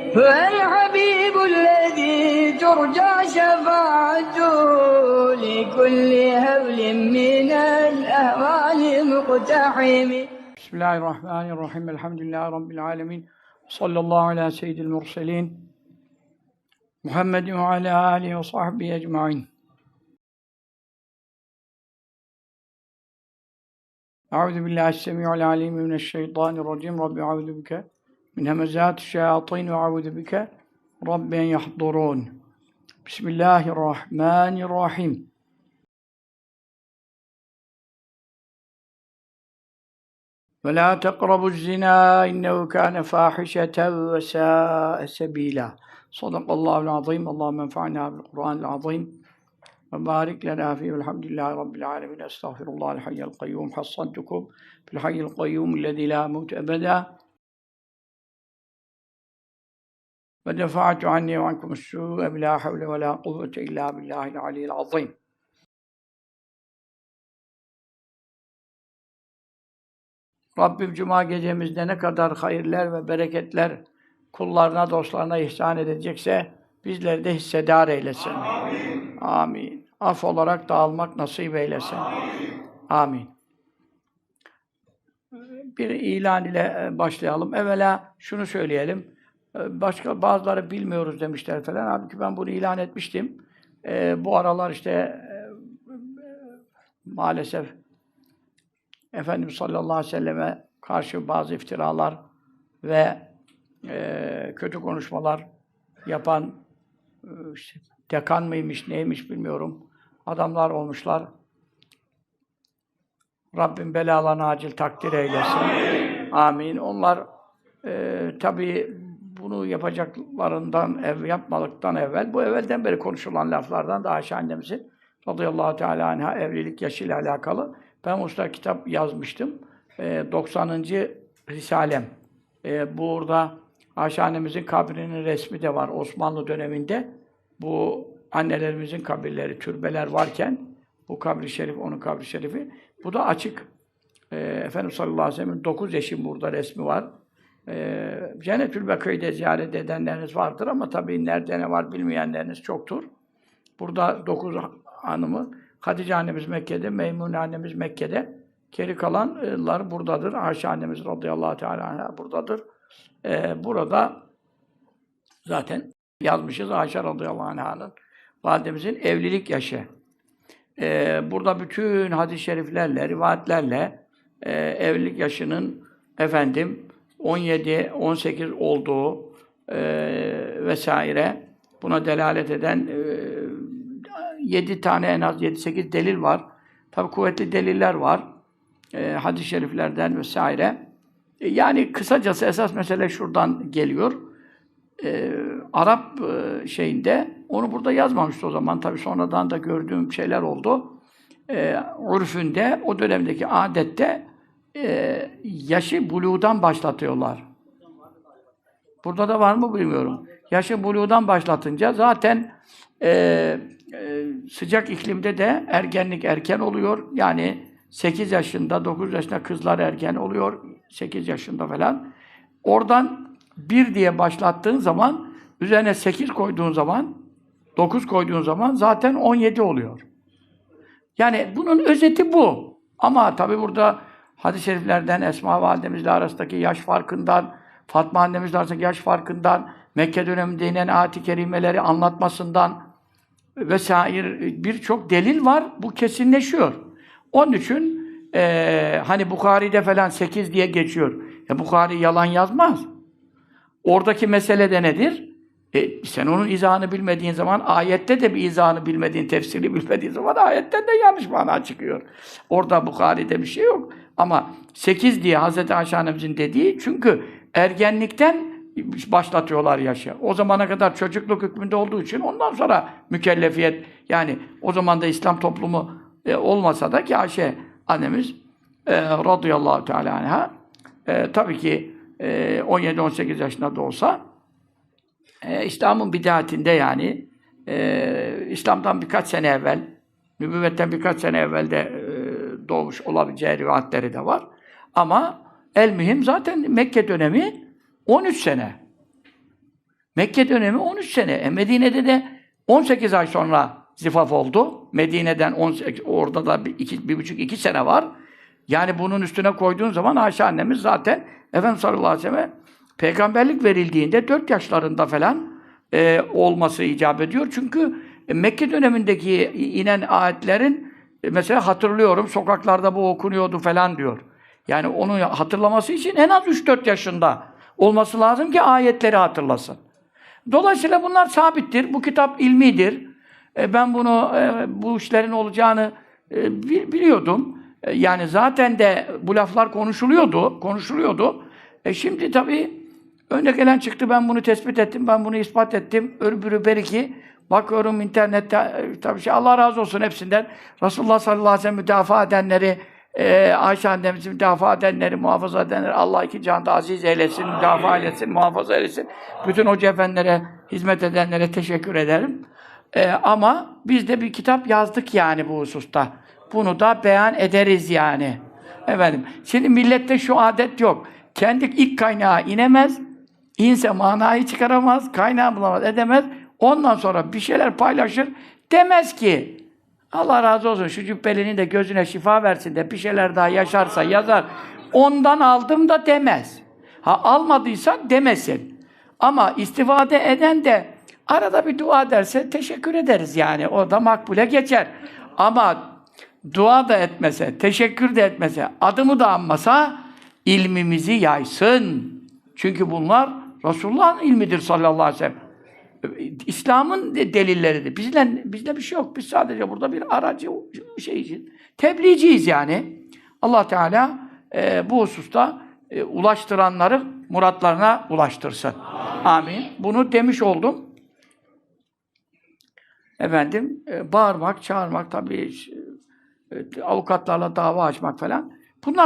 هو الحبيب الذي ترجى شفاعته لكل هول من الأهوال مقتحم؟ بسم الله الرحمن الرحيم الحمد لله رب العالمين صلى الله على سيد المرسلين محمد وعلى آله وصحبه أجمعين. أعوذ بالله السميع العليم من الشيطان الرجيم. رب أعوذ بك من همزات الشياطين وأعوذ بك رب أن يحضرون. بسم الله الرحمن الرحيم. ولا تقربوا الزنا إنه كان فاحشة وساء سبيلا. صدق الله العظيم. اللهم انفعنا بالقرآن العظيم. وبارك لنا فيه. والحمد لله رب العالمين. أستغفر الله الحي القيوم. حصنتكم في الحي القيوم الذي لا موت أبدا. ve defa'tu anni ve ankum su'e bila havle ve la kuvvete illa billahil aliyyil azim. Rabbim Cuma gecemizde ne kadar hayırlar ve bereketler kullarına, dostlarına ihsan edecekse bizleri de hissedar eylesin. Amin. Amin. Af olarak dağılmak nasip eylesin. Amin. Amin. Bir ilan ile e, başlayalım. Evvela şunu söyleyelim. E, Başka bazıları bilmiyoruz demişler falan. Halbuki ben bunu ilan etmiştim. E, bu aralar işte e, maalesef Efendimiz sallallahu aleyhi ve selleme karşı bazı iftiralar ve e, kötü konuşmalar yapan e, işte, dekan mıymış, neymiş bilmiyorum. Adamlar olmuşlar. Rabbim belalarını acil takdir eylesin. Amin. Onlar e, tabii bunu yapacaklarından, ev, yapmadıktan evvel, bu evvelden beri konuşulan laflardan da Ayşe annemizin radıyallahu teala anha evlilik yaşıyla alakalı ben usta kitap yazmıştım. E, 90. Risalem. E, burada Ayşe annemizin kabrinin resmi de var Osmanlı döneminde. Bu annelerimizin kabirleri, türbeler varken bu kabri şerif, onun kabri şerifi. Bu da açık. E, Efendimiz sallallahu aleyhi ve sellem'in 9 eşim burada resmi var. E, Cennetül Bekı'yı ziyaret edenleriniz vardır ama tabii nerede ne var bilmeyenleriniz çoktur. Burada 9 hanımı Hatice annemiz Mekke'de, Meymune annemiz Mekke'de. Geri kalanlar buradadır. Ayşe annemiz radıyallahu teala buradadır. Ee, burada zaten yazmışız Ayşe radıyallahu anh'ın validemizin evlilik yaşı. Ee, burada bütün hadis-i şeriflerle, rivayetlerle e, evlilik yaşının efendim 17, 18 olduğu e, vesaire buna delalet eden e, 7 tane en az 7-8 delil var. Tabi kuvvetli deliller var. E, hadis-i şeriflerden vesaire. E, yani kısacası esas mesele şuradan geliyor. E, Arap e, şeyinde onu burada yazmamıştı o zaman. Tabi sonradan da gördüğüm şeyler oldu. E, urfünde, o dönemdeki adette e, yaşı buluğdan başlatıyorlar. Burada da var mı bilmiyorum. Yaşı buluğdan başlatınca zaten e, e, sıcak iklimde de ergenlik erken oluyor. Yani 8 yaşında, 9 yaşında kızlar ergen oluyor. 8 yaşında falan. Oradan 1 diye başlattığın zaman, üzerine 8 koyduğun zaman, 9 koyduğun zaman zaten 17 oluyor. Yani bunun özeti bu. Ama tabi burada hadis-i şeriflerden, Esma validemizle arasındaki yaş farkından, Fatma annemizle arasındaki yaş farkından, Mekke döneminde inen ayet-i kerimeleri anlatmasından vesaire birçok delil var. Bu kesinleşiyor. Onun için e, hani Bukhari'de falan 8 diye geçiyor. E, Bukhari yalan yazmaz. Oradaki mesele de nedir? E, sen onun izahını bilmediğin zaman, ayette de bir izahını bilmediğin, tefsiri bilmediğin zaman ayetten de yanlış mana çıkıyor. Orada Bukhari'de bir şey yok. Ama 8 diye Hazreti Ayşe dediği, çünkü ergenlikten başlatıyorlar yaşı. O zamana kadar çocukluk hükmünde olduğu için ondan sonra mükellefiyet, yani o zaman da İslam toplumu e, olmasa da ki Ayşe annemiz e, radıyallahu teala anha e, tabii ki e, 17-18 yaşında da olsa e, İslam'ın bidatinde yani e, İslam'dan birkaç sene evvel, nübüvvetten birkaç sene evvel de e, doğmuş olabileceği rivayetleri de var. Ama el mühim zaten Mekke dönemi 13 sene. Mekke dönemi 13 sene. E Medine'de de 18 ay sonra zifaf oldu. Medine'den 18, orada da bir, iki, bir buçuk iki sene var. Yani bunun üstüne koyduğun zaman Ayşe annemiz zaten Efendimiz sallallahu aleyhi ve selleme peygamberlik verildiğinde 4 yaşlarında falan e, olması icap ediyor. Çünkü Mekke dönemindeki inen ayetlerin e, mesela hatırlıyorum sokaklarda bu okunuyordu falan diyor. Yani onu hatırlaması için en az 3-4 yaşında olması lazım ki ayetleri hatırlasın. Dolayısıyla bunlar sabittir. Bu kitap ilmidir. E, ben bunu e, bu işlerin olacağını e, bi- biliyordum. E, yani zaten de bu laflar konuşuluyordu, konuşuluyordu. E şimdi tabii önde gelen çıktı. Ben bunu tespit ettim, ben bunu ispat ettim. Öbürü beriki. Bakıyorum internette e, tabii şey Allah razı olsun hepsinden. Resulullah sallallahu aleyhi ve sellem müdafaa edenleri, e, Ayşe annemizi müdafaa edenleri, muhafaza edenleri Allah iki canda aziz eylesin, müdafaa eylesin, muhafaza eylesin. Bütün hoca efendilere, hizmet edenlere teşekkür ederim. E, ama biz de bir kitap yazdık yani bu hususta. Bunu da beyan ederiz yani. Efendim, şimdi millette şu adet yok. Kendi ilk kaynağı inemez, inse manayı çıkaramaz, kaynağı bulamaz, edemez. Ondan sonra bir şeyler paylaşır. Demez ki, Allah razı olsun şu cübbelinin de gözüne şifa versin de bir şeyler daha yaşarsa yazar. Ondan aldım da demez. Ha almadıysa demesin. Ama istifade eden de arada bir dua derse teşekkür ederiz yani. O da makbule geçer. Ama dua da etmese, teşekkür de etmese, adımı da anmasa ilmimizi yaysın. Çünkü bunlar Resulullah'ın ilmidir sallallahu aleyhi ve sellem. İslam'ın de- delilleridir. Bizle, bizde bir şey yok. Biz sadece burada bir aracı şey için. Tebliğciyiz yani. Allah Teala e, bu hususta e, ulaştıranları muratlarına ulaştırsın. Amin. Bunu demiş oldum. Efendim, e, bağırmak, çağırmak tabii e, avukatlarla dava açmak falan.